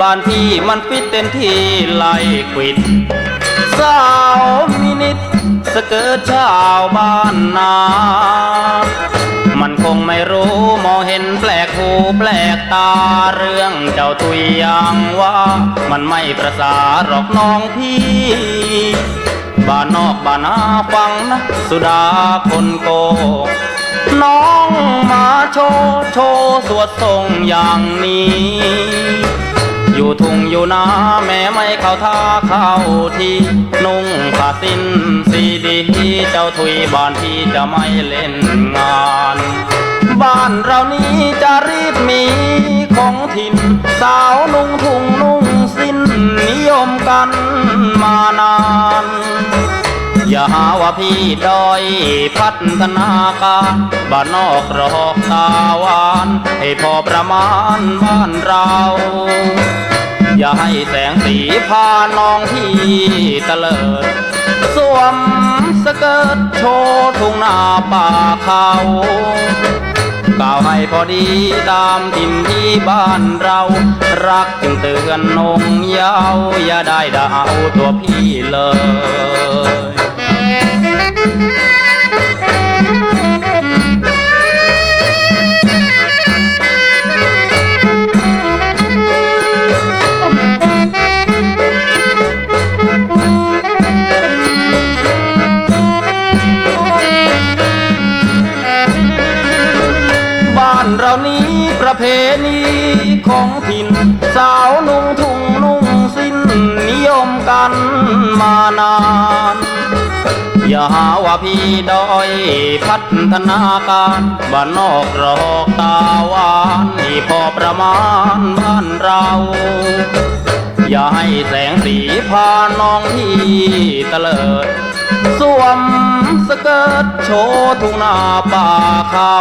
บ้านพี่มันฟิตเต็มที่ไล่ควิด สาวมินิดสเกิร์ตชาวบ้านนา มันคงไม่รู้มองเห็นแปลกหูแปลกตาเรื่องเจ้าตุยย่างว่า มันไม่ประสาหรอกน้องพี่บ้านนอกบ้านนาฟังนะสุดาคนโก น้องมาโชว์โชว์สวดทรงอย่างนี้ ทุ่งอยู่นาแม่ไม่เข้าท่าเข้าทีนุ่งผ้าสิ้นสีดีเจ้าถุยบ้านพี่จะไม่เล่นงานบ้านเรานี้จะรีบมีของถิ่น สาวนุ่งทุ่งนุ่งสิ้นนิยมกันมานาน อย่าหาว่าพี่ด้อยพัฒนาการบ้านนอกรอกตาหวาน ให้พอประมาณบ้านเรา อย่าให้แสงสีพาน้องพี่เตลิด สวมสเกิร์ตโชว์ทุ่งนาป่าเขากล่าวให้พอดีตามถิ่นที่บ้านเรา รักจึงเตือนนงเยาวอย่าได้ด่าวตัวพี่เลย เรานี้ประเพณีของถิ่น สาวนุ่งทุ่งนุ่งสิ้นนิยมกันมานาน อย่าหาว่าพี่ด้อยพัฒนาการบ้านนอกรอกตาหวานนี่พอประมาณบ้านเรา อย่าให้แสงสีพาน้องพี่เตลิดสวม สเกิร์ตโชว์ทุ่งนาป่าเขา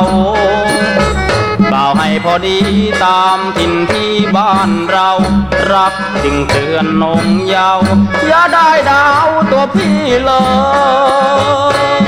กล่าวให้พอดีตามถิ่นที่บ้านเรา รักจึงเตือนนงเยาว์อย่าได้ดาวตัวพี่เลย